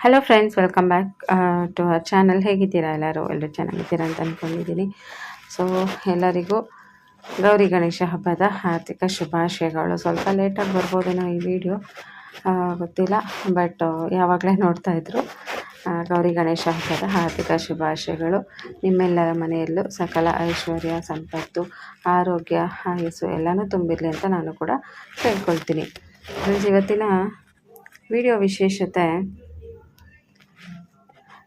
Hello friends welcome back to our channel ಹೇಗಿದ್ದೀರಾ ಎಲ್ಲರೂ? ಎಲ್ಲರೂ ಚೆನ್ನಾಗಿದ್ದೀರಾ ಅಂತ ಅಂದ್ಕೊಂಡಿದ್ದೀನಿ ಸೊ ಎಲ್ಲರಿಗೂ ಗೌರಿ ಗಣೇಶ ಹಬ್ಬದ ಆರ್ಥಿಕ ಶುಭಾಶಯಗಳು. ಸ್ವಲ್ಪ ಲೇಟಾಗಿ ಬರ್ಬೋದೇನೋ ಈ ವಿಡಿಯೋ ಗೊತ್ತಿಲ್ಲ ಬಟ್ ಯಾವಾಗಲೇ ನೋಡ್ತಾ ಇದ್ರು ಗೌರಿ ಗಣೇಶ ಹಬ್ಬದ ಆರ್ಥಿಕ ಶುಭಾಶಯಗಳು. ನಿಮ್ಮೆಲ್ಲರ ಮನೆಯಲ್ಲೂ ಸಕಲ ಐಶ್ವರ್ಯ, ಸಂಪತ್ತು, ಆರೋಗ್ಯ, ಆಯಸ್ಸು ಎಲ್ಲನೂ ತುಂಬಿರಲಿ ಅಂತ ನಾನು ಕೂಡ ಕೇಳ್ಕೊಳ್ತೀನಿ. ಫ್ರೆಂಡ್ಸ್ ಇವತ್ತಿನ ವಿಡಿಯೋ ವಿಶೇಷತೆ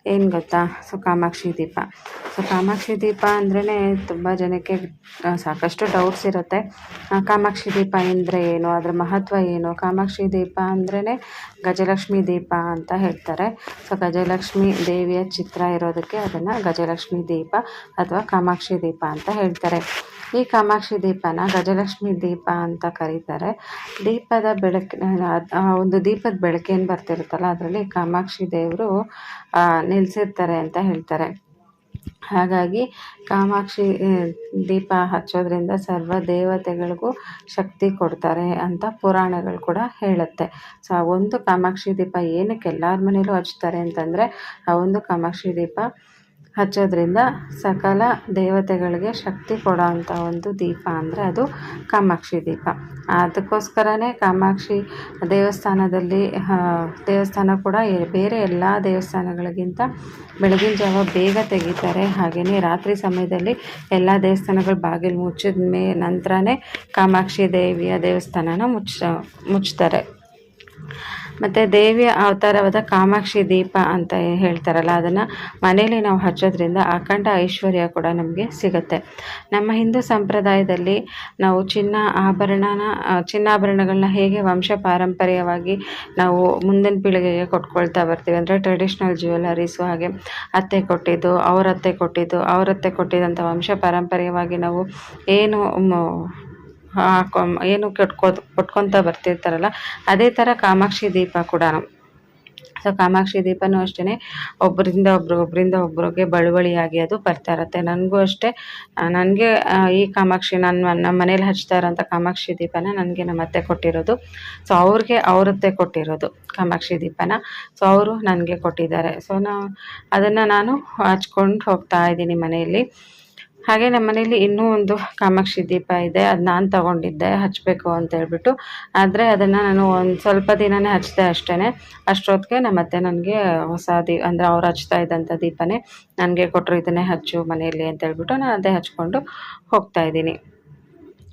ಏನು ಗೊತ್ತಾ? ಸೊ ಕಾಮಾಕ್ಷಿ ದೀಪ. ಸೊ ಕಾಮಾಕ್ಷಿ ದೀಪ ಅಂದ್ರೇ ತುಂಬ ಜನಕ್ಕೆ ಸಾಕಷ್ಟು ಡೌಟ್ಸ್ ಇರುತ್ತೆ. ಕಾಮಾಕ್ಷಿ ದೀಪ ಅಂದರೆ ಏನು? ಅದರ ಮಹತ್ವ ಏನು? ಕಾಮಾಕ್ಷಿ ದೀಪ ಅಂದ್ರೇ ಗಜಲಕ್ಷ್ಮಿ ದೀಪ ಅಂತ ಹೇಳ್ತಾರೆ. ಸೊ ಗಜಲಕ್ಷ್ಮಿ ದೇವಿಯ ಚಿತ್ರ ಇರೋದಕ್ಕೆ ಅದನ್ನು ಗಜಲಕ್ಷ್ಮಿ ದೀಪ ಅಥವಾ ಕಾಮಾಕ್ಷಿ ದೀಪ ಅಂತ ಹೇಳ್ತಾರೆ. ಈ ಕಾಮಾಕ್ಷಿ ದೀಪನ ಗಜಲಕ್ಷ್ಮಿ ದೀಪ ಅಂತ ಕರೀತಾರೆ. ದೀಪದ ಬೆಳಕಿನ ಆ ಒಂದು ದೀಪದ ಬೆಳಕೇನು ಬರ್ತಿರುತ್ತಲ್ಲ, ಅದರಲ್ಲಿ ಕಾಮಾಕ್ಷಿ ದೇವರು ನಿಲ್ಲಿಸಿರ್ತಾರೆ ಅಂತ ಹೇಳ್ತಾರೆ. ಹಾಗಾಗಿ ಕಾಮಾಕ್ಷಿ ದೀಪ ಹಚ್ಚೋದ್ರಿಂದ ಸರ್ವ ದೇವತೆಗಳಿಗೂ ಶಕ್ತಿ ಕೊಡ್ತಾರೆ ಅಂತ ಪುರಾಣಗಳು ಕೂಡ ಹೇಳುತ್ತೆ. ಸೊ ಆ ಒಂದು ಕಾಮಾಕ್ಷಿ ದೀಪ ಏನಕ್ಕೆ ಎಲ್ಲರ ಮನೇಲೂ ಹಚ್ತಾರೆ ಅಂತಂದರೆ, ಆ ಒಂದು ಕಾಮಾಕ್ಷಿ ದೀಪ ಹಚ್ಚೋದ್ರಿಂದ ಸಕಲ ದೇವತೆಗಳಿಗೆ ಶಕ್ತಿ ಕೊಡೋ ಅಂಥ ಒಂದು ದೀಪ ಅಂದರೆ ಅದು ಕಾಮಾಕ್ಷಿ ದೀಪ. ಅದಕ್ಕೋಸ್ಕರನೇ ಕಾಮಾಕ್ಷಿ ದೇವಸ್ಥಾನದಲ್ಲಿ ದೇವಸ್ಥಾನ ಕೂಡ ಬೇರೆ ಎಲ್ಲ ದೇವಸ್ಥಾನಗಳಿಗಿಂತ ಬೆಳಗಿನ ಜಾವ ಬೇಗ ತೆಗಿತಾರೆ. ಹಾಗೆಯೇ ರಾತ್ರಿ ಸಮಯದಲ್ಲಿ ಎಲ್ಲ ದೇವಸ್ಥಾನಗಳು ಬಾಗಿಲು ಮುಚ್ಚಿದ ಮೇ, ನಂತರನೇ ಕಾಮಾಕ್ಷಿ ದೇವಿಯ ದೇವಸ್ಥಾನನ ಮುಚ್ಚ ಮುಚ್ತಾರೆ. ಮತ್ತು ದೇವಿಯ ಅವತಾರವಾದ ಕಾಮಾಕ್ಷಿ ದೀಪ ಅಂತ ಹೇಳ್ತಾರಲ್ಲ, ಅದನ್ನು ಮನೆಯಲ್ಲಿ ನಾವು ಹಚ್ಚೋದ್ರಿಂದ ಅಖಂಡ ಐಶ್ವರ್ಯ ಕೂಡ ನಮಗೆ ಸಿಗುತ್ತೆ. ನಮ್ಮ ಹಿಂದೂ ಸಂಪ್ರದಾಯದಲ್ಲಿ ನಾವು ಚಿನ್ನ ಆಭರಣನ ಚಿನ್ನಾಭರಣಗಳನ್ನ ಹೇಗೆ ವಂಶ ಪಾರಂಪರ್ಯವಾಗಿ ನಾವು ಮುಂದಿನ ಪೀಳಿಗೆಗೆ ಕೊಟ್ಕೊಳ್ತಾ ಬರ್ತೀವಿ ಅಂದರೆ ಟ್ರೆಡಿಷ್ನಲ್ ಜ್ಯುವೆಲರೀಸು ಹಾಗೆ ಅತ್ತೆ ಕೊಟ್ಟಿದ್ದು, ಅವರತ್ತೆ ಕೊಟ್ಟಿದ್ದು, ಅವರತ್ತೆ ಕೊಟ್ಟಿದ್ದಂಥ ವಂಶ ಪಾರಂಪರ್ಯವಾಗಿ ನಾವು ಏನು ಹಾಕೊ ಏನು ಕಟ್ಕೋ ಕೊಟ್ಕೊತ ಬರ್ತಿರ್ತಾರಲ್ಲ, ಅದೇ ಥರ ಕಾಮಾಕ್ಷಿ ದೀಪ ಕೂಡ. ಸೊ ಕಾಮಾಕ್ಷಿ ದೀಪನೂ ಅಷ್ಟೇ ಒಬ್ಬರಿಂದ ಒಬ್ರು ಒಬ್ಬರಿಂದ ಒಬ್ರಿಗೆ ಬಳುವಳಿಯಾಗಿ ಅದು ಬರ್ತಾ ಇರುತ್ತೆ. ನನಗೂ ಅಷ್ಟೇ ನನಗೆ ಈ ಕಾಮಾಕ್ಷಿ ನನ್ನ ನಮ್ಮ ಮನೇಲಿ ಹಚ್ತಾ ಇರೋಂಥ ಕಾಮಾಕ್ಷಿ ದೀಪನ ನನಗೆ ನಮ್ಮ ಅತ್ತೆ ಕೊಟ್ಟಿರೋದು. ಸೊ ಅವ್ರಿಗೆ ಅವರತ್ತೆ ಕೊಟ್ಟಿರೋದು ಕಾಮಾಕ್ಷಿ ದೀಪನ. ಸೊ ಅವರು ನನಗೆ ಕೊಟ್ಟಿದ್ದಾರೆ. ಸೊ ನಾ, ಅದನ್ನು ನಾನು ಹಚ್ಕೊಂಡು ಹೋಗ್ತಾ ಇದ್ದೀನಿ ಮನೆಯಲ್ಲಿ. ಹಾಗೆ ನಮ್ಮ ಮನೆಯಲ್ಲಿ ಇನ್ನೂ ಒಂದು ಕಾಮಾಕ್ಷಿ ದೀಪ ಇದೆ. ಅದು ನಾನು ತಗೊಂಡಿದ್ದೆ ಹಚ್ಚಬೇಕು ಅಂತ ಹೇಳ್ಬಿಟ್ಟು. ಆದರೆ ಅದನ್ನು ನಾನು ಒಂದು ಸ್ವಲ್ಪ ದಿನನೇ ಹಚ್ಚಿದೆ ಅಷ್ಟೇ ಅಷ್ಟೊತ್ತಿಗೆ ನಮ್ಮ ಅತ್ತೆ ನನಗೆ ಹೊಸ ದೀ, ಅಂದರೆ ಅವ್ರು ಹಚ್ತಾ ಇದ್ದಂಥ ದೀಪನೇ ನನಗೆ ಕೊಟ್ಟರು ಇದನ್ನೇ ಹಚ್ಚು ಮನೆಯಲ್ಲಿ ಅಂತ ಹೇಳ್ಬಿಟ್ಟು ನಾನು ಅದೇ ಹಚ್ಕೊಂಡು ಹೋಗ್ತಾ ಇದ್ದೀನಿ.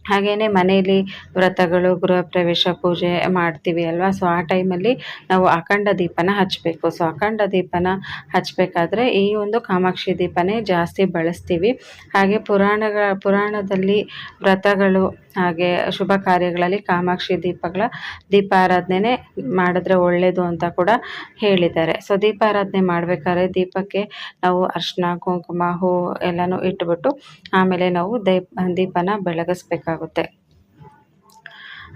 ಹಾಗೆಯೇ ಮನೆಯಲ್ಲಿ ವ್ರತಗಳು, ಗೃಹ ಪ್ರವೇಶ, ಪೂಜೆ ಮಾಡ್ತೀವಿ ಅಲ್ವಾ? ಸೊ ಆ ಟೈಮಲ್ಲಿ ನಾವು ಅಖಂಡ ದೀಪನ ಹಚ್ಚಬೇಕು ಸೊ ಅಖಂಡ ದೀಪನ ಹಚ್ಚಬೇಕಾದ್ರೆ ಈ ಒಂದು ಕಾಮಾಕ್ಷಿ ದೀಪನೇ ಜಾಸ್ತಿ ಬಳಸ್ತೀವಿ. ಹಾಗೆ ಪುರಾಣಗಳ, ಪುರಾಣದಲ್ಲಿ ವ್ರತಗಳು ಹಾಗೆ ಶುಭ ಕಾರ್ಯಗಳಲ್ಲಿ ಕಾಮಾಕ್ಷಿ ದೀಪಗಳ ದೀಪಾರಾಧನೆ ಮಾಡಿದ್ರೆ ಒಳ್ಳೆಯದು ಅಂತ ಕೂಡ ಹೇಳಿದ್ದಾರೆ. ಸೊ, ದೀಪಾರಾಧನೆ ಮಾಡಬೇಕಾದ್ರೆ ದೀಪಕ್ಕೆ ನಾವು ಅರ್ಶಿನ, ಕುಂಕುಮ, ಹೂ ಎಲ್ಲನೂ ಇಟ್ಬಿಟ್ಟು ಆಮೇಲೆ ನಾವು ದೀಪ, ದೀಪನ ಬೆಳಗಿಸ್ಬೇಕಾಗುತ್ತೆ.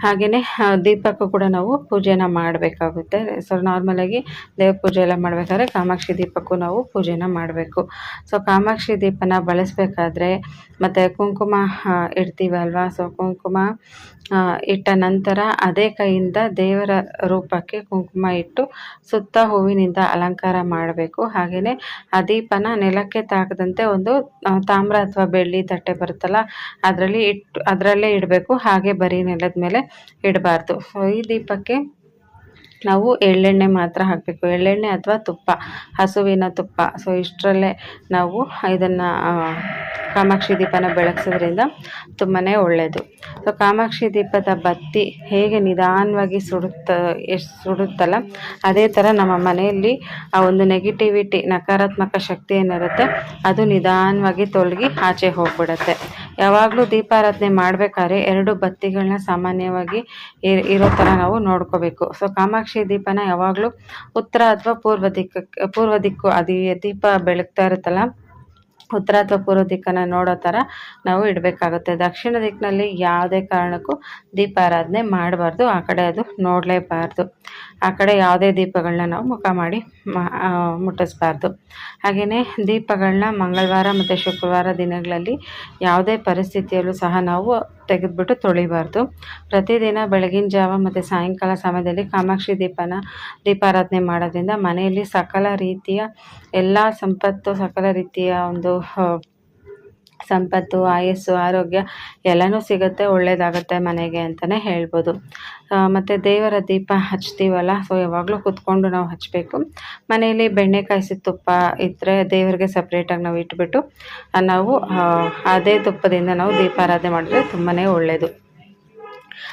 ಹಾಗೆಯೇ ದೀಪಕ್ಕೂ ಕೂಡ ನಾವು ಪೂಜೆನ ಮಾಡಬೇಕಾಗುತ್ತೆ. ಸೊ ನಾರ್ಮಲಾಗಿ ದೇವ್ರ ಪೂಜೆ ಎಲ್ಲ ಮಾಡಬೇಕಾದ್ರೆ ಕಾಮಾಕ್ಷಿ ದೀಪಕ್ಕೂ ನಾವು ಪೂಜೆನ ಮಾಡಬೇಕು. ಸೊ ಕಾಮಾಕ್ಷಿ ದೀಪನ ಬಳಸಬೇಕಾದ್ರೆ ಮತ್ತು ಕುಂಕುಮ ಇಡ್ತೀವಲ್ವಾ? ಸೊ ಕುಂಕುಮ ಇಟ್ಟ ನಂತರ ಅದೇ ಕೈಯಿಂದ ದೇವರ ರೂಪಕ್ಕೆ ಕುಂಕುಮ ಇಟ್ಟು ಸುತ್ತ ಹೂವಿನಿಂದ ಅಲಂಕಾರ ಮಾಡಬೇಕು. ಹಾಗೆಯೇ ಆ ದೀಪನ ನೆಲಕ್ಕೆ ತಾಕದಂತೆ ಒಂದು ತಾಮ್ರ ಅಥವಾ ಬೆಳ್ಳಿ ತಟ್ಟೆ ಬರುತ್ತಲ್ಲ, ಅದರಲ್ಲಿ ಇಟ್ಟು ಅದರಲ್ಲೇ ಇಡಬೇಕು. ಹಾಗೆ ಬರೀ ನೆಲದ ಮೇಲೆ ಇಡಬಾರ್ದು. ಈ ದೀಪಕ್ಕೆ ನಾವು ಎಳ್ಳೆಣ್ಣೆ ಮಾತ್ರ ಹಾಕಬೇಕು. ಎಳ್ಳೆಣ್ಣೆ ಅಥವಾ ತುಪ್ಪ, ಹಸುವಿನ ತುಪ್ಪ. ಸೊ ಇಷ್ಟರಲ್ಲೇ ನಾವು ಇದನ್ನು ಕಾಮಾಕ್ಷಿ ದೀಪನ ಬೆಳಗ್ಸೋದ್ರಿಂದ ತುಂಬಾ ಒಳ್ಳೆಯದು ಸೊ ಕಾಮಾಕ್ಷಿ ದೀಪದ ಬತ್ತಿ ಹೇಗೆ ನಿಧಾನವಾಗಿ ಸುಡುತ್ತ ಎಷ್ಟು ಸುಡುತ್ತಲ್ಲ, ಅದೇ ಥರ ನಮ್ಮ ಮನೆಯಲ್ಲಿ ಆ ಒಂದು ನೆಗೆಟಿವಿಟಿ ನಕಾರಾತ್ಮಕ ಶಕ್ತಿ ಏನಿರುತ್ತೆ ಅದು ನಿಧಾನವಾಗಿ ತೊಲಗಿ ಆಚೆ ಹೋಗ್ಬಿಡುತ್ತೆ. ಯಾವಾಗಲೂ ದೀಪಾರಾಧನೆ ಮಾಡಬೇಕಾದ್ರೆ ಎರಡು ಬತ್ತಿಗಳನ್ನ ಸಾಮಾನ್ಯವಾಗಿ ಇರೋ ಥರ ನಾವು ನೋಡ್ಕೋಬೇಕು. ಸೊ ಕಾಮಾಕ್ಷಿ ದೀಪನ ಯಾವಾಗಲೂ ಉತ್ತರ ಅಥವಾ ಪೂರ್ವ ದಿಕ್ಕಕ್ಕೆ ಪೂರ್ವ ದಿಕ್ಕು, ಅದು, ದೀಪ ಬೆಳಗ್ತಾ ಇರುತ್ತಲ್ಲ, ಉತ್ತರ ಅಥವಾ ಪೂರ್ವ ದಿಕ್ಕನ್ನು ನೋಡೋ ಥರ ನಾವು ಇಡಬೇಕಾಗುತ್ತೆ. ದಕ್ಷಿಣ ದಿಕ್ಕಿನಲ್ಲಿ ಯಾವುದೇ ಕಾರಣಕ್ಕೂ ದೀಪಾರಾಧನೆ ಮಾಡಬಾರ್ದು. ಆ ಕಡೆ ಅದು ನೋಡಲೇಬಾರ್ದು. ಆ ಕಡೆ ಯಾವುದೇ ದೀಪಗಳನ್ನ ನಾವು ಮುಖ ಮಾಡಿ ಮುಟ್ಟಿಸ್ಬಾರ್ದು. ಹಾಗೆಯೇ ದೀಪಗಳನ್ನ ಮಂಗಳವಾರ ಮತ್ತು ಶುಕ್ರವಾರ ದಿನಗಳಲ್ಲಿ ಯಾವುದೇ ಪರಿಸ್ಥಿತಿಯಲ್ಲೂ ಸಹ ನಾವು ತೆಗೆದುಬಿಟ್ಟು ತೊಳಿಬಾರ್ದು. ಪ್ರತಿದಿನ ಬೆಳಗಿನ ಜಾವ ಮತ್ತು ಸಾಯಂಕಾಲ ಸಮಯದಲ್ಲಿ ಕಾಮಾಕ್ಷಿ ದೀಪನ ದೀಪಾರಾಧನೆ ಮಾಡೋದ್ರಿಂದ ಮನೆಯಲ್ಲಿ ಸಕಲ ರೀತಿಯ ಎಲ್ಲ ಸಂಪತ್ತು, ಸಕಲ ರೀತಿಯ ಒಂದು ಸಂಪತ್ತು, ಆಯಸ್ಸು, ಆರೋಗ್ಯ ಎಲ್ಲನೂ ಸಿಗುತ್ತೆ, ಒಳ್ಳೇದಾಗುತ್ತೆ ಮನೆಗೆ ಅಂತಲೇ ಹೇಳ್ಬೋದು. ಮತ್ತೆ ದೇವರ ದೀಪ ಹಚ್ತೀವಲ್ಲ, ಸೊ ಯಾವಾಗಲೂ ಕುತ್ಕೊಂಡು ನಾವು ಹಚ್ಚಬೇಕು ಮನೆಯಲ್ಲಿ ಬೆಣ್ಣೆ ಕಾಯಿಸಿದ ತುಪ್ಪ ಇದ್ದರೆ ದೇವರಿಗೆ ಸಪ್ರೇಟಾಗಿ ನಾವು ಇಟ್ಬಿಟ್ಟು ನಾವು ಅದೇ ತುಪ್ಪದಿಂದ ನಾವು ದೀಪಾರಾಧನೆ ಮಾಡಿದ್ರೆ ತುಂಬಾ ಒಳ್ಳೆಯದು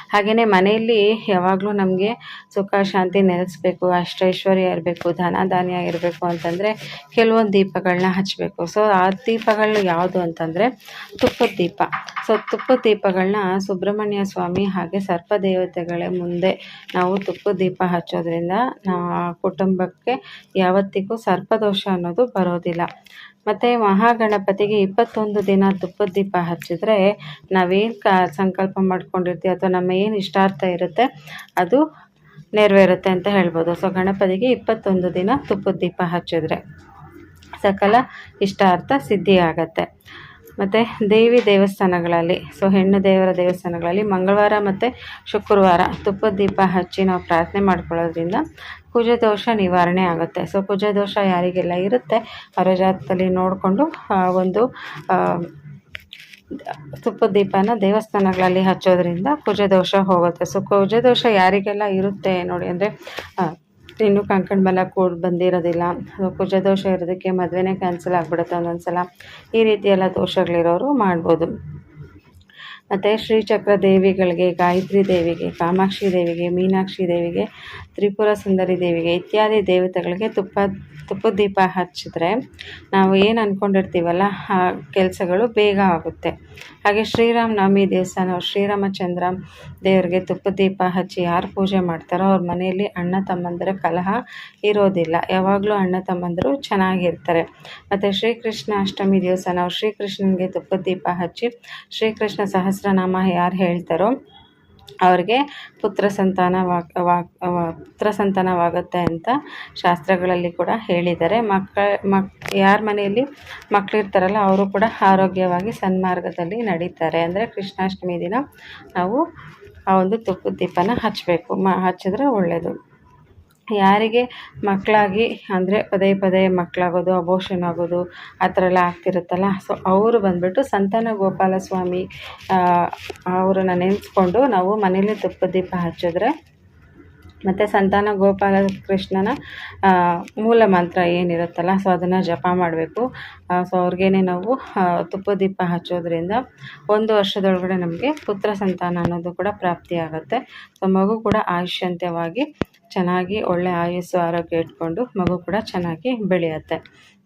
ಹಾಗೆಯೇ ಮನೆಯಲ್ಲಿ ಯಾವಾಗಲೂ ನಮಗೆ ಸುಖ, ಶಾಂತಿ ನೆಲೆಸ್ಬೇಕು, ಅಷ್ಟೈಶ್ವರ್ಯ ಇರಬೇಕು ಧನ ಧಾನ್ಯ ಇರಬೇಕು ಅಂತಂದರೆ ಕೆಲವೊಂದು ದೀಪಗಳನ್ನ ಹಚ್ಚಬೇಕು ಸೊ ಆ ದೀಪಗಳು ಯಾವುದು ಅಂತಂದರೆ ತುಪ್ಪದ ದೀಪ. ಸೊ ತುಪ್ಪದ ದೀಪಗಳನ್ನ ಸುಬ್ರಹ್ಮಣ್ಯ ಸ್ವಾಮಿ ಹಾಗೆ ಸರ್ಪ ದೇವತೆಗಳ ಮುಂದೆ ನಾವು ತುಪ್ಪದ ದೀಪ ಹಚ್ಚೋದ್ರಿಂದ ಕುಟುಂಬಕ್ಕೆ ಯಾವತ್ತಿಗೂ ಸರ್ಪದೋಷ ಅನ್ನೋದು ಬರೋದಿಲ್ಲ. ಮತ್ತು ಮಹಾಗಣಪತಿಗೆ ಇಪ್ಪತ್ತೊಂದು ದಿನ ತುಪ್ಪದ ದೀಪ ಹಚ್ಚಿದ್ರೆ ನಾವೇನು ಕ, ಸಂಕಲ್ಪ ಮಾಡ್ಕೊಂಡಿರ್ತೀವಿ ಅಥವಾ ನಮ್ಮ ಏನು ಇಷ್ಟಾರ್ಥ ಇರುತ್ತೆ, ಅದು ನೆರವೇರುತ್ತೆ ಅಂತ ಹೇಳ್ಬೋದು. ಸೊ ಗಣಪತಿಗೆ ಇಪ್ಪತ್ತೊಂದು ದಿನ ತುಪ್ಪದ ದೀಪ ಹಚ್ಚಿದ್ರೆ ಸಕಲ ಇಷ್ಟಾರ್ಥ ಸಿದ್ಧಿ ಆಗತ್ತೆ. ಮತ್ತು ದೇವಿ ದೇವಸ್ಥಾನಗಳಲ್ಲಿ ಸೊ ಹೆಣ್ಣು ದೇವರ ದೇವಸ್ಥಾನಗಳಲ್ಲಿ ಮಂಗಳವಾರ ಮತ್ತು ಶುಕ್ರವಾರ ತುಪ್ಪದ ದೀಪ ಹಚ್ಚಿ ನಾವು ಪ್ರಾರ್ಥನೆ ಮಾಡ್ಕೊಳ್ಳೋದ್ರಿಂದ ಕುಜದೋಷ ನಿವಾರಣೆ ಆಗುತ್ತೆ. ಸೊ ಕುಜದೋಷ ಯಾರಿಗೆಲ್ಲ ಇರುತ್ತೆ, ಅವರ ಜಾತಕದಲ್ಲಿ ನೋಡಿಕೊಂಡು ಒಂದು ತುಪ್ಪದ ದೀಪನ ದೇವಸ್ಥಾನಗಳಲ್ಲಿ ಹಚ್ಚೋದ್ರಿಂದ ಕುಜದೋಷ ಹೋಗುತ್ತೆ. ಸೊ ಕುಜದೋಷ ಯಾರಿಗೆಲ್ಲ ಇರುತ್ತೆ ನೋಡಿ ಅಂದರೆ ಇನ್ನೂ ಕಂಕಣ ಬಲ ಕೂಡ ಬಂದಿರೋದಿಲ್ಲ. ಕುಜದೋಷ ಇರೋದಕ್ಕೆ ಮದುವೆನೇ ಕ್ಯಾನ್ಸಲ್ ಆಗಿಬಿಡುತ್ತೆ ಒಂದೊಂದು ಸಲ ಈ ರೀತಿ ಎಲ್ಲ ದೋಷಗಳಿರೋರು ಮಾಡ್ಬೋದು. ಮತ್ತು ಶ್ರೀಚಕ್ರ ದೇವಿಗಳಿಗೆ, ಗಾಯತ್ರಿ ದೇವಿಗೆ, ಕಾಮಾಕ್ಷಿ ದೇವಿಗೆ, ಮೀನಾಕ್ಷಿ ದೇವಿಗೆ, ತ್ರಿಪುರ ಸುಂದರಿ ದೇವಿಗೆ ಇತ್ಯಾದಿ ದೇವತೆಗಳಿಗೆ ತುಪ್ಪ ತುಪ್ಪದ ದೀಪ ಹಚ್ಚಿದ್ರೆ ನಾವು ಏನು ಅಂದ್ಕೊಂಡಿರ್ತೀವಲ್ಲ ಆ ಕೆಲಸಗಳು ಬೇಗ ಆಗುತ್ತೆ. ಹಾಗೆ ಶ್ರೀರಾಮ ನವಮಿ ದೇವಸ್ಥಾನ ಶ್ರೀರಾಮಚಂದ್ರ ದೇವರಿಗೆ ತುಪ್ಪದ ದೀಪ ಹಚ್ಚಿ ಯಾರು ಪೂಜೆ ಮಾಡ್ತಾರೋ ಅವ್ರ ಮನೆಯಲ್ಲಿ ಅಣ್ಣ ತಮ್ಮಂದರ ಕಲಹ ಇರೋದಿಲ್ಲ. ಯಾವಾಗಲೂ ಅಣ್ಣ ತಮ್ಮಂದಿರು ಚೆನ್ನಾಗಿರ್ತಾರೆ. ಮತ್ತು ಶ್ರೀಕೃಷ್ಣ ಅಷ್ಟಮಿ ದಿವಸ ನಾವು ಶ್ರೀಕೃಷ್ಣನಿಗೆ ತುಪ್ಪದ ದೀಪ ಹಚ್ಚಿ, ಶ್ರೀಕೃಷ್ಣ ಸಹಸ್ರನಾಮ ಯಾರು ಹೇಳ್ತಾರೋ ಅವ್ರಿಗೆ ಪುತ್ರ ಸಂತಾನ ಪುತ್ರ ಸಂತಾನವಾಗುತ್ತೆ ಅಂತ ಶಾಸ್ತ್ರಗಳಲ್ಲಿ ಕೂಡ ಹೇಳಿದ್ದಾರೆ. ಮಕ್ಕ, ಮಕ್, ಯಾರ ಮನೆಯಲ್ಲಿ ಮಕ್ಕಳಿರ್ತಾರಲ್ಲ ಅವರು ಕೂಡ ಆರೋಗ್ಯವಾಗಿ ಸನ್ಮಾರ್ಗದಲ್ಲಿ ನಡೀತಾರೆ. ಅಂದರೆ ಕೃಷ್ಣಾಷ್ಟಮಿ ದಿನ ನಾವು ಆ ಒಂದು ತುಪ್ಪದ ದೀಪನ ಹಚ್ಚಬೇಕು ಮ, ಹಚ್ಚಿದ್ರೆ ಒಳ್ಳೆಯದು ಯಾರಿಗೆ ಮಕ್ಕಳಾಗಿ ಅಂದರೆ ಪದೇ ಪದೇ ಮಕ್ಕಳಾಗೋದು ಅಬೋಷನ್ ಆಗೋದು, ಆ ಥರ ಎಲ್ಲ ಆಗ್ತಿರುತ್ತಲ್ಲ. ಸೊ ಅವರು ಬಂದುಬಿಟ್ಟು ಸಂತಾನ ಗೋಪಾಲ ಸ್ವಾಮಿ ಅವರನ್ನ ನೆನೆಸ್ಕೊಂಡು ನಾವು ಮನೇಲಿ ತುಪ್ಪದ ದೀಪ ಹಚ್ಚಿದ್ರೆ ಮತ್ತು ಸಂತಾನ ಗೋಪಾಲ ಕೃಷ್ಣನ ಮೂಲ ಮಂತ್ರ ಏನಿರುತ್ತಲ್ಲ, ಸೊ ಅದನ್ನು ಜಪ ಮಾಡಬೇಕು. ಸೊ ಅವ್ರಿಗೇನೆ ನಾವು ತುಪ್ಪದೀಪ ತುಪ್ಪದ ದೀಪ ಹಚ್ಚೋದ್ರಿಂದ ಒಂದು ವರ್ಷದೊಳಗಡೆ ನಮಗೆ ಪುತ್ರ ಸಂತಾನ ಅನ್ನೋದು ಕೂಡ ಪ್ರಾಪ್ತಿಯಾಗುತ್ತೆ ಸೊ ಮಗು ಕೂಡ ಆಯುಷ್ಯಂತ್ಯವಾಗಿ ಚೆನ್ನಾಗಿ ಒಳ್ಳೆ ಆಯುಸ್ಸು, ಆರೋಗ್ಯ ಇಟ್ಕೊಂಡು ಮಗು ಕೂಡ ಚೆನ್ನಾಗಿ ಬೆಳೆಯುತ್ತೆ.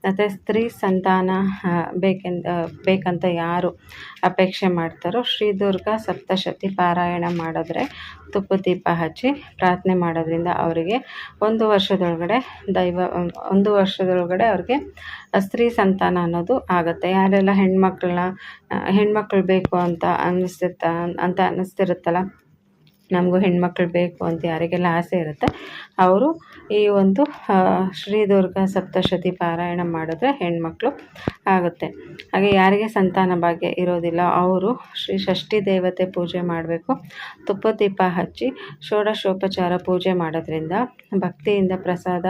ಮತ್ತು ಸ್ತ್ರೀ ಸಂತಾನ ಬೇಕೆಂದು ಬೇಕಂತ ಯಾರು ಅಪೇಕ್ಷೆ ಮಾಡ್ತಾರೋ ಶ್ರೀ ದುರ್ಗ ಸಪ್ತಶತಿ ಪಾರಾಯಣ ಮಾಡಿದ್ರೆ ತುಪ್ಪ ದೀಪ ಹಚ್ಚಿ ಪ್ರಾರ್ಥನೆ ಮಾಡೋದ್ರಿಂದ ಅವರಿಗೆ ಒಂದು ವರ್ಷದೊಳಗಡೆ ದೈವ, ಒಂದು ವರ್ಷದೊಳಗಡೆ ಅವ್ರಿಗೆ ಸ್ತ್ರೀ ಸಂತಾನ ಅನ್ನೋದು ಆಗುತ್ತೆ. ಯಾರೆಲ್ಲ ಹೆಣ್ಮಕ್ಳನ್ನ ಹೆಣ್ಮಕ್ಳು ಬೇಕು ಅಂತ ಅನ್ನಿಸ್ತಿರ್ತ ಅಂತ ಅನ್ನಿಸ್ತಿರುತ್ತಲ್ಲ ನಮಗೂ ಹೆಣ್ಮಕ್ಳು ಬೇಕು ಅಂತ ಯಾರಿಗೆಲ್ಲ ಆಸೆ ಇರುತ್ತೆ, ಅವರು ಈ ಒಂದು ಶ್ರೀದುರ್ಗ ಶ್ರೀ ದುರ್ಗಾ ಸಪ್ತಶತಿ ಪಾರಾಯಣ ಮಾಡಿದ್ರೆ ಹೆಣ್ಮಕ್ಳು ಆಗುತ್ತೆ. ಹಾಗೆ ಯಾರಿಗೆ ಸಂತಾನ ಭಾಗ್ಯ ಇರೋದಿಲ್ಲ, ಅವರು ಶ್ರೀ ಷಷ್ಠಿ ದೇವತೆ ಪೂಜೆ ಮಾಡಬೇಕು. ತುಪ್ಪ ದೀಪ ಹಚ್ಚಿ ಷೋಡಶೋಪಚಾರ ಪೂಜೆ ಮಾಡೋದ್ರಿಂದ ಭಕ್ತಿಯಿಂದ ಪ್ರಸಾದ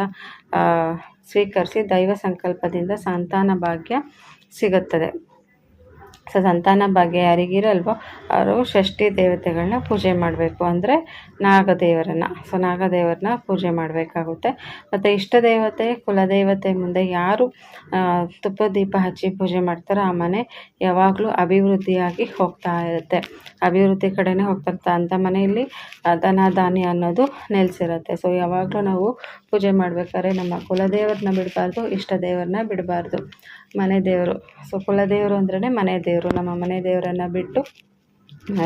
ಸ್ವೀಕರಿಸಿ ದೈವ ಸಂಕಲ್ಪದಿಂದ ಸಂತಾನ ಭಾಗ್ಯ ಸಿಗುತ್ತದೆ. ಸೊ ಸಂತಾನ ಭಾಗ್ಯ ಯಾರಿಗಿರಲ್ವೋ ಅವರು ಷಷ್ಠಿ ದೇವತೆಗಳನ್ನ ಪೂಜೆ ಮಾಡಬೇಕು ಅಂದರೆ ನಾಗದೇವರನ್ನು. ಸೊ ನಾಗದೇವರನ್ನ ಪೂಜೆ ಮಾಡಬೇಕಾಗುತ್ತೆ. ಮತ್ತು ಇಷ್ಟ ದೇವತೆ ಕುಲದೇವತೆ ಮುಂದೆ ಯಾರು ತುಪ್ಪ ದೀಪ ಹಚ್ಚಿ ಪೂಜೆ ಮಾಡ್ತಾರೋ ಆ ಮನೆ ಯಾವಾಗಲೂ ಅಭಿವೃದ್ಧಿಯಾಗಿ ಹೋಗ್ತಾ ಇರುತ್ತೆ. ಅಭಿವೃದ್ಧಿ ಕಡೆನೇ ಹೋಗ್ತಾ ಅಂತ ಮನೆಯಲ್ಲಿ ಧನ ಧಾನ್ಯ ಅನ್ನೋದು ನೆಲೆಸಿರುತ್ತೆ. ಸೊ ಯಾವಾಗಲೂ ನಾವು ಪೂಜೆ ಮಾಡಬೇಕಾದ್ರೆ ನಮ್ಮ ಕುಲದೇವ್ರನ್ನ ಬಿಡಬಾರ್ದು, ಇಷ್ಟ ದೇವ್ರನ್ನ ಬಿಡಬಾರ್ದು. ಮನೆ ದೇವರು. ಸೊ ಕುಲದೇವರು ಅಂದ್ರೇ ಮನೆ ದೇವರು. ನಮ್ಮ ಮನೆ ದೇವರನ್ನು ಬಿಟ್ಟು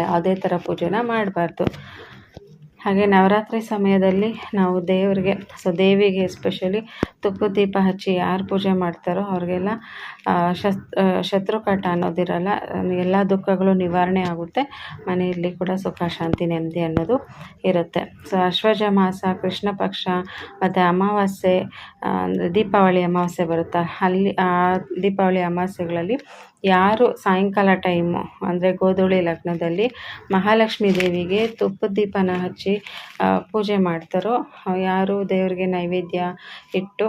ಯಾವುದೇ ಥರ ಪೂಜೆನ ಮಾಡಬಾರ್ದು. ಹಾಗೆ ನವರಾತ್ರಿ ಸಮಯದಲ್ಲಿ ನಾವು ದೇವರಿಗೆ, ಸೊ ದೇವಿಗೆ ಎಸ್ಪೆಷಲಿ ತುಪ್ಪದ ದೀಪ ಹಚ್ಚಿ ಯಾರು ಪೂಜೆ ಮಾಡ್ತಾರೋ ಅವ್ರಿಗೆಲ್ಲ ಶಸ್ ಶತ್ರುಕಾಟ ಅನ್ನೋದಿರಲ್ಲ ಎಲ್ಲ ದುಃಖಗಳು ನಿವಾರಣೆ ಆಗುತ್ತೆ. ಮನೆಯಲ್ಲಿ ಕೂಡ ಸುಖ, ಶಾಂತಿ, ನೆಮ್ಮದಿ ಅನ್ನೋದು ಇರುತ್ತೆ. ಸೊ ಅಶ್ವಜ ಮಾಸ, ಕೃಷ್ಣ ಪಕ್ಷ, ಮತ್ತು ಅಮಾವಾಸ್ಯೆ ಅಂದರೆ ದೀಪಾವಳಿ ಅಮಾವಾಸ್ಯೆ ಬರುತ್ತಾ, ಅಲ್ಲಿ ದೀಪಾವಳಿ ಅಮಾವಾಸ್ಯೆಗಳಲ್ಲಿ ಯಾರು ಸಾಯಂಕಾಲ ಟೈಮು ಅಂದರೆ ಗೋಧೂಳಿ ಲಗ್ನದಲ್ಲಿ ಮಹಾಲಕ್ಷ್ಮೀ ದೇವಿಗೆ ತುಪ್ಪದ ದೀಪನ ಹಚ್ಚಿ ಪೂಜೆ ಮಾಡ್ತಾರೋ, ಯಾರು ದೇವರಿಗೆ ನೈವೇದ್ಯ ಇಟ್ಟು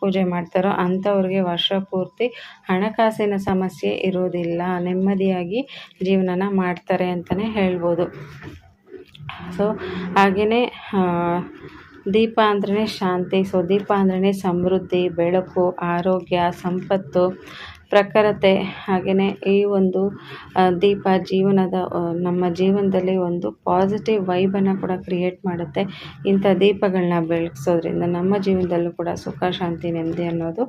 ಪೂಜೆ ಮಾಡ್ತಾರೋ ಅಂಥವ್ರಿಗೆ ವರ್ಷ ಪೂರ್ತಿ ಹಣಕಾಸಿನ ಸಮಸ್ಯೆ ಇರೋದಿಲ್ಲ. ನೆಮ್ಮದಿಯಾಗಿ ಜೀವನನ ಮಾಡ್ತಾರೆ ಅಂತಲೇ ಹೇಳ್ಬೋದು. ಸೊ ಹಾಗೆಯೇ ದೀಪ ಅಂದ್ರೆ ಶಾಂತಿ ಸೊ ದೀಪ ಅಂದ್ರೆ ಸಮೃದ್ಧಿ, ಬೆಳಕು, ಆರೋಗ್ಯ, ಸಂಪತ್ತು ಪ್ರಖರತೆ ಹಾಗೆಯೇ ಈ ಒಂದು ದೀಪ ಜೀವನದ ನಮ್ಮ ಜೀವನದಲ್ಲಿ ಒಂದು ಪಾಸಿಟಿವ್ ವೈಬನ್ನು ಕೂಡ ಕ್ರಿಯೇಟ್ ಮಾಡುತ್ತೆ. ಇಂಥ ದೀಪಗಳನ್ನ ಬೆಳೆಸೋದ್ರಿಂದ ನಮ್ಮ ಜೀವನದಲ್ಲೂ ಕೂಡ ಸುಖ, ಶಾಂತಿ, ನೆಮ್ಮದಿ ಅನ್ನೋದು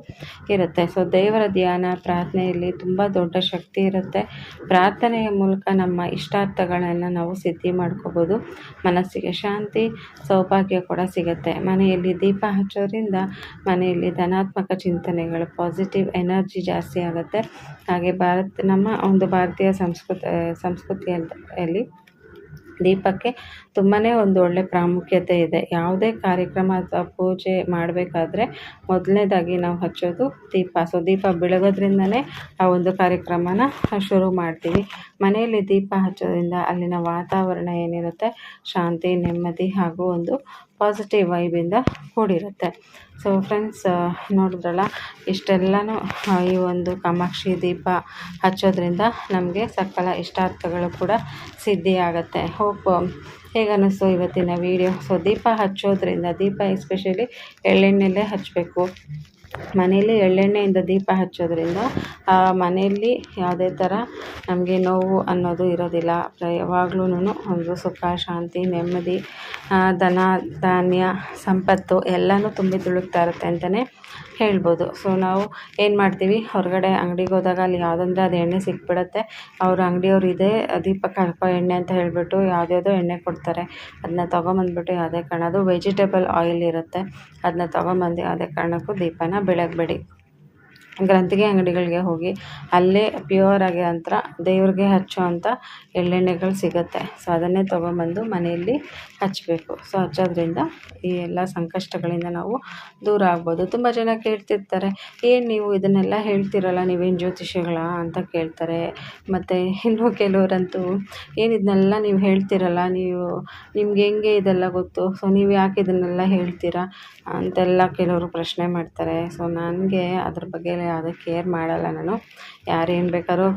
ಇರುತ್ತೆ. ಸೊ ದೇವರ ಧ್ಯಾನ, ಪ್ರಾರ್ಥನೆಯಲ್ಲಿ ತುಂಬ ದೊಡ್ಡ ಶಕ್ತಿ ಇರುತ್ತೆ. ಪ್ರಾರ್ಥನೆಯ ಮೂಲಕ ನಮ್ಮ ಇಷ್ಟಾರ್ಥಗಳನ್ನು ನಾವು ಸಿದ್ಧಿ ಮಾಡ್ಕೋಬೋದು. ಮನಸ್ಸಿಗೆ ಶಾಂತಿ, ಸೌಭಾಗ್ಯ ಕೂಡ ಸಿಗುತ್ತೆ. ಮನೆಯಲ್ಲಿ ದೀಪ ಹಚ್ಚೋದ್ರಿಂದ ಮನೆಯಲ್ಲಿ ಧನಾತ್ಮಕ ಚಿಂತನೆಗಳು ಪಾಸಿಟಿವ್ ಎನರ್ಜಿ ಜಾಸ್ತಿ ಆಗುತ್ತೆ. ಹಾಗೆ ಭಾರತ, ನಮ್ಮ ಒಂದು ಭಾರತೀಯ ಸಂಸ್ಕೃತ ಸಂಸ್ಕೃತಿಯಲ್ಲಿ ದೀಪಕ್ಕೆ ತುಂಬಾ ಒಂದು ಒಳ್ಳೆ ಪ್ರಾಮುಖ್ಯತೆ ಇದೆ. ಯಾವುದೇ ಕಾರ್ಯಕ್ರಮ ಅಥವಾ ಪೂಜೆ ಮಾಡಬೇಕಾದ್ರೆ ಮೊದಲನೇದಾಗಿ ನಾವು ಹಚ್ಚೋದು ದೀಪ. ಸೊ, ದೀಪ ಬೆಳಗೋದ್ರಿಂದನೇ ಆ ಒಂದು ಕಾರ್ಯಕ್ರಮನ ಶುರು ಮಾಡ್ತೀವಿ. ಮನೆಯಲ್ಲಿ ದೀಪ ಹಚ್ಚೋದ್ರಿಂದ ಅಲ್ಲಿನ ವಾತಾವರಣ ಏನಿರುತ್ತೆ? ಶಾಂತಿ, ನೆಮ್ಮದಿ ಹಾಗೂ ಒಂದು ಪಾಸಿಟಿವ್ ವೈಬಿಂದ ಕೂಡಿರುತ್ತೆ. ಸೊ ಫ್ರೆಂಡ್ಸ್ ನೋಡಿದ್ರಲ್ಲ, ಇಷ್ಟೆಲ್ಲನೂ ಈ ಒಂದು ಕಾಮಾಕ್ಷಿ ದೀಪ ಹಚ್ಚೋದ್ರಿಂದ ನಮಗೆ ಸಕಲ ಇಷ್ಟಾರ್ಥಗಳು ಕೂಡ ಸಿದ್ಧಿ ಆಗುತ್ತೆ. ಹೋಪ್ ಹೇಗನ್ನಿಸ್ತು ಇವತ್ತಿನ ವಿಡಿಯೋ ಸೊ ದೀಪ ಹಚ್ಚೋದ್ರಿಂದ, ದೀಪ ಎಸ್ಪೆಷಲಿ ಎಳ್ಳೆಣ್ಣೆಲ್ಲೇ ಹಚ್ಚಬೇಕು. ಮನೆಯಲ್ಲಿ ಎಳ್ಳೆಣ್ಣೆಯಿಂದ ದೀಪ ಹಚ್ಚೋದ್ರಿಂದ ಮನೆಯಲ್ಲಿ ಯಾವುದೇ ಥರ ನಮಗೆ ನೋವು ಅನ್ನೋದು ಇರೋದಿಲ್ಲ. ಯಾವಾಗ್ಲೂ ಒಂದು ಸುಖ, ಶಾಂತಿ, ನೆಮ್ಮದಿ ಧನ, ಧಾನ್ಯ, ಸಂಪತ್ತು ಎಲ್ಲನೂ ತುಂಬಿ ತುಳುಕ್ತಾ ಇರುತ್ತೆ ಅಂತಲೇ ಹೇಳ್ಬೋದು. ಸೊ, ನಾವು ಏನು ಮಾಡ್ತೀವಿ? ಹೊರಗಡೆ ಅಂಗಡಿಗೆ ಹೋದಾಗ ಅಲ್ಲಿ ಯಾವುದಂದ್ರೆ ಅದು ಎಣ್ಣೆ ಸಿಕ್ಬಿಡುತ್ತೆ. ಅವ್ರ ಅಂಗಡಿಯವ್ರು ಇದೇ ದೀಪ ಕಲ್ಪ ಎಣ್ಣೆ ಅಂತ ಹೇಳಿಬಿಟ್ಟು ಯಾವುದ್ಯಾವುದೋ ಎಣ್ಣೆ ಕೊಡ್ತಾರೆ. ಅದನ್ನ ತೊಗೊಂಬಂದ್ಬಿಟ್ಟು ಯಾವುದೇ ಕಾರಣ ಅದು ವೆಜಿಟೇಬಲ್ ಆಯಿಲ್ ಇರುತ್ತೆ. ಅದನ್ನ ತೊಗೊಂಬಂದು ಯಾವುದೇ ಕಾರಣಕ್ಕೂ ದೀಪನ ಬೆಳಗಬೇಡಿ. ಗ್ರಂಥಿಗೆ ಅಂಗಡಿಗಳಿಗೆ ಹೋಗಿ ಅಲ್ಲೇ ಪ್ಯೂರ್ ಆಗಿ ದೇವ್ರಿಗೆ ಹಚ್ಚುವಂಥ ಎಳ್ಳೆಣ್ಣೆಗಳು ಸಿಗುತ್ತೆ. ಸೊ ಅದನ್ನೇ ತೊಗೊಂಬಂದು ಮನೆಯಲ್ಲಿ ಹಚ್ಚಬೇಕು ಸೊ ಹಚ್ಚೋದ್ರಿಂದ ಈ ಎಲ್ಲ ಸಂಕಷ್ಟಗಳಿಂದ ನಾವು ದೂರ ಆಗ್ಬೋದು. ತುಂಬ ಜನ ಕೇಳ್ತಿರ್ತಾರೆ, ಏನು ನೀವು ಇದನ್ನೆಲ್ಲ ಹೇಳ್ತಿರಲ್ಲ, ನೀವೇನು ಜ್ಯೋತಿಷಿಗಳ? ಅಂತ ಕೇಳ್ತಾರೆ. ಮತ್ತು ಇನ್ನು ಕೆಲವರಂತೂ, ಏನು ಇದನ್ನೆಲ್ಲ ನೀವು ಹೇಳ್ತಿರಲ್ಲ, ನೀವು, ನಿಮ್ಗೆ ಹೆಂಗೆ ಇದೆಲ್ಲ ಗೊತ್ತು? ಸೊ ನೀವು ಯಾಕೆ ಇದನ್ನೆಲ್ಲ ಹೇಳ್ತೀರಾ? ಅಂತೆಲ್ಲ ಕೆಲವರು ಪ್ರಶ್ನೆ ಮಾಡ್ತಾರೆ. ಸೊ ನನಗೆ ಅದ್ರ ಬಗ್ಗೆ ಯಾವುದೇ ಕೇರ್ ಮಾಡಲ್ಲ ನಾನು. ಯಾರೇನು ಬೇಕಾದ್ರೂ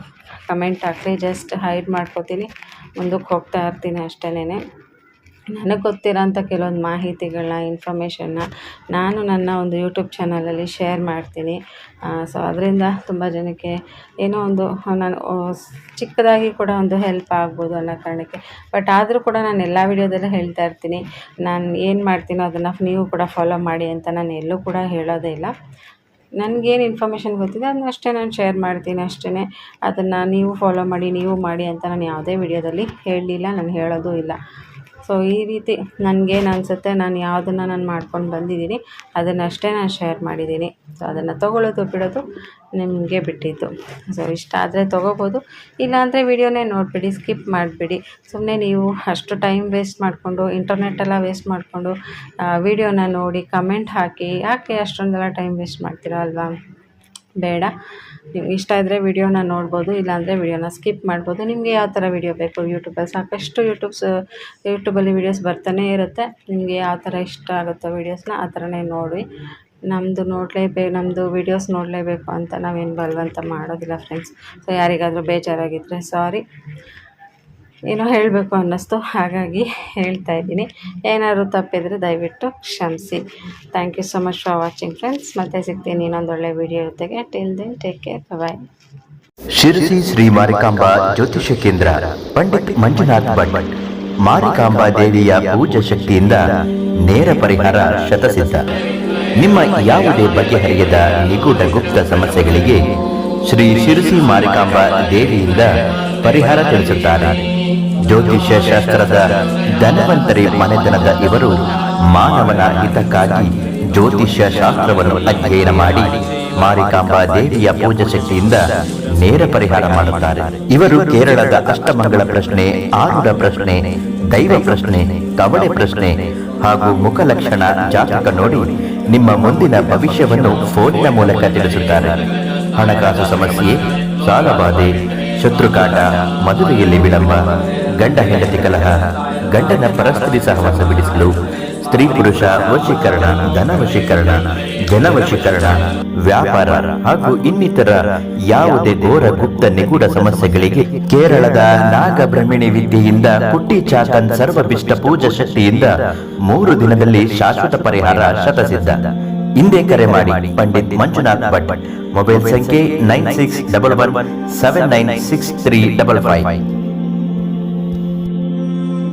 ಕಮೆಂಟ್ ಹಾಕಲಿ ಜಸ್ಟ್ ಹೈಡ್ ಮಾಡ್ಕೋತೀನಿ. ಮುಂದಕ್ಕೆ ಹೋಗ್ತಾ ಇರ್ತೀನಿ ಅಷ್ಟೇನೆ ನನಗೆ ಗೊತ್ತಿರೋಂಥ ಕೆಲವೊಂದು ಮಾಹಿತಿಗಳನ್ನ ಇನ್ಫಾರ್ಮೇಷನ್ನ ನಾನು ನನ್ನ ಒಂದು ಯೂಟ್ಯೂಬ್ ಚಾನಲಲ್ಲಿ ಶೇರ್ ಮಾಡ್ತೀನಿ. ಸೊ ಅದರಿಂದ ತುಂಬ ಜನಕ್ಕೆ ಏನೋ ಒಂದು, ನಾನು ಚಿಕ್ಕದಾಗಿ ಕೂಡ ಒಂದು ಹೆಲ್ಪ್ ಆಗ್ಬೋದು ಅನ್ನೋ ಕಾರಣಕ್ಕೆ. ಬಟ್ ಆದರೂ ಕೂಡ ನಾನು ಎಲ್ಲ ವೀಡಿಯೋದಲ್ಲೂ ಹೇಳ್ತಾ ಇರ್ತೀನಿ. ನಾನು ಏನು ಮಾಡ್ತೀನೋ ಅದನ್ನು ನೀವು ಕೂಡ ಫಾಲೋ ಮಾಡಿ ಅಂತ ನಾನು ಎಲ್ಲೂ ಕೂಡ ಹೇಳೋದೇ ಇಲ್ಲ. ನನಗೇನು ಇನ್ಫಾರ್ಮೇಷನ್ ಗೊತ್ತಿದೆ ಅದನ್ನ ಅಷ್ಟೇ ನಾನು ಶೇರ್ ಮಾಡ್ತೀನಿ ಅಷ್ಟೇ ಅದನ್ನು ನೀವು ಫಾಲೋ ಮಾಡಿ, ನೀವು ಮಾಡಿ ಅಂತ ನಾನು ಯಾವುದೇ ವಿಡಿಯೋದಲ್ಲಿ ಹೇಳಲಿಲ್ಲ, ನಾನು ಹೇಳೋದು ಇಲ್ಲ. ಸೊ ಈ ರೀತಿ ನನಗೇನು ಅನಿಸುತ್ತೆ, ನಾನು ಯಾವುದನ್ನು ನಾನು ಮಾಡ್ಕೊಂಡು ಬಂದಿದ್ದೀನಿ ಅದನ್ನಷ್ಟೇ ನಾನು ಶೇರ್ ಮಾಡಿದ್ದೀನಿ ಸೊ ಅದನ್ನು ತೊಗೊಳ್ಳೋದು ಬಿಡೋದು ನಿಮಗೆ ಬಿಟ್ಟಿದ್ದು. ಸೊ ಇಷ್ಟ ಆದರೆ ತೊಗೋಬೋದು, ಇಲ್ಲಾಂದರೆ ವಿಡಿಯೋನೇ ನೋಡಿಬಿಡಿ ಸ್ಕಿಪ್ ಮಾಡಿಬಿಡಿ. ಸುಮ್ಮನೆ ನೀವು ಅಷ್ಟು ಟೈಮ್ ವೇಸ್ಟ್ ಮಾಡಿಕೊಂಡು ಇಂಟರ್ನೆಟ್ಟೆಲ್ಲ ವೇಸ್ಟ್ ಮಾಡಿಕೊಂಡು ವಿಡಿಯೋನ ನೋಡಿ ಕಮೆಂಟ್ ಹಾಕಿ, ಯಾಕೆ ಅಷ್ಟೊಂದೆಲ್ಲ ಟೈಮ್ ವೇಸ್ಟ್ ಮಾಡ್ತೀರಾ ಅಲ್ವಾ? ಬೇಡ. ನಿಮ್ಗೆ ಇಷ್ಟ ಇದ್ದರೆ ವಿಡಿಯೋನ ನೋಡ್ಬೋದು, ಇಲ್ಲಾಂದರೆ ವೀಡಿಯೋನ ಸ್ಕಿಪ್ ಮಾಡ್ಬೋದು. ನಿಮಗೆ ಯಾವ ಥರ ವಿಡಿಯೋ ಬೇಕು ಯೂಟ್ಯೂಬಲ್ಲಿ? ಸಾಕಷ್ಟು ಯೂಟ್ಯೂಬ್ಸ್, ಯೂಟ್ಯೂಬಲ್ಲಿ ವೀಡಿಯೋಸ್ ಬರ್ತಾನೆ ಇರುತ್ತೆ. ನಿಮಗೆ ಯಾವ ಥರ ಇಷ್ಟ ಆಗುತ್ತೋ ವೀಡಿಯೋಸ್ನ ಆ ಥರನೇ ನೋಡಿ. ನಮ್ಮದು ನೋಡಲೇಬೇಕು ನಮ್ಮದು ವೀಡಿಯೋಸ್ ನೋಡಲೇಬೇಕು ಅಂತ ನಾವೇನು ಬಲ್ವಂತ ಮಾಡೋದಿಲ್ಲ ಫ್ರೆಂಡ್ಸ್ ಸೊ ಯಾರಿಗಾದರೂ ಬೇಜಾರಾಗಿದ್ದರೆ ಸಾರಿ ಏನೋ ಹೇಳಬೇಕು ಅನ್ನಿಸ್ತು. ಹಾಗಾಗಿ ಹೇಳ್ತಾ ಇದ್ದೀನಿ. ಏನಾದರೂ ತಪ್ಪಿದರೆ ದಯವಿಟ್ಟು ಕ್ಷಮಿಸಿ. Thank you so much for watching friends ಮತ್ತೆ ಸಿಗ್ತೀನಿ ಇನ್ನೊಂದೊಳ್ಳೆ ವಿಡಿಯೋ ಜೊತೆಗೆ. Till then take care bye Sirsi Shri Marikamba ಜ್ಯೋತಿಷ್ಯ ಕೇಂದ್ರ, ಪಂಡಿತ್ ಮಂಜುನಾಥ್ ಭಟ್, ಮಾರಿಕಾಂಬಾ ದೇವಿಯ ಪೂಜಾ ಶಕ್ತಿಯಿಂದ ನೇರ ಪರಿಹಾರ ಶತಸಿದ್ಧ. ನಿಮ್ಮ ಯಾವುದೇ ಬಗೆಹರಿಯದ ನಿಗೂಢ ಗುಪ್ತ ಸಮಸ್ಯೆಗಳಿಗೆ ಶ್ರೀ ಶಿರಸಿ ಮಾರಿಕಾಂಬಾ ದೇವಿಯಿಂದ ಪರಿಹಾರ ತಿಳಿಸುತ್ತಾರೆ. ಜ್ಯೋತಿಷ್ಯ ಶಾಸ್ತ್ರದ ಧನವಂತರಿ ಮನೆತನದ ಇವರು ಮಾನವನ ಹಿತಕ್ಕಾಗಿ ಜ್ಯೋತಿಷ್ಯ ಶಾಸ್ತ್ರವನ್ನು ಅಧ್ಯಯನ ಮಾಡಿ ಮಾರಿಕಾಂಬಾ ದೇವಿಯ ಪೂಜಾ ಶಕ್ತಿಯಿಂದ ನೇರ ಪರಿಹಾರ ಮಾಡುತ್ತಾರೆ. ಇವರು ಕೇರಳದ ಅಷ್ಟಮಂಗಳ ಪ್ರಶ್ನೆ ಆರುಡ ಪ್ರಶ್ನೆ, ದೈವ ಪ್ರಶ್ನೆ, ಕವಳೆ ಪ್ರಶ್ನೆ ಹಾಗೂ ಮುಖ ಲಕ್ಷಣ ಜಾತಕ ನೋಡಿ ನಿಮ್ಮ ಮುಂದಿನ ಭವಿಷ್ಯವನ್ನು ಫೋನಿನ ಮೂಲಕ ತಿಳಿಸುತ್ತಾರೆ. ಹಣಕಾಸು ಸಮಸ್ಯೆ ಸಾಲಬಾಧೆ ಶತ್ರುಕಾಟ ಮದುವೆಯಲ್ಲಿ ವಿಳಂಬ. ಗಂಡ ಹೆಂಡತಿ ಕಲಹ, ಗಂಡನ ಪರಸ್ಪರಿ ಸಹವಾಸ ಬಿಡಿಸಲು, ಸ್ತ್ರೀ ಪುರುಷ ವಶೀಕರಣ, ಧನ ವಶೀಕರಣ, ಜನ ವಶೀಕರಣ, ವ್ಯಾಪಾರ ಹಾಗೂ ಇನ್ನಿತರ ಯಾವುದೇ ಘೋರ ಗುಪ್ತ ನಿಗೂಢ ಸಮಸ್ಯೆಗಳಿಗೆ ಕೇರಳದ ನಾಗಬ್ರಹ್ಮಿಣಿ ವಿದ್ಯೆಯಿಂದ ಪುಟ್ಟಿ ಚಾತನ್ ಸರ್ವಭಿಷ್ಟ ಪೂಜಾ ಶಕ್ತಿಯಿಂದ ಮೂರು ದಿನದಲ್ಲಿ ಶಾಶ್ವತ ಪರಿಹಾರ ಶತಸಿದ್ಧ. ಹಿಂದೆ ಕರೆ ಮಾಡಿ ಪಂಡಿತ್ ಮಂಜುನಾಥ್ ಭಟ್. ಮೊಬೈಲ್ ಸಂಖ್ಯೆ nine six double one, seven nine six three double five.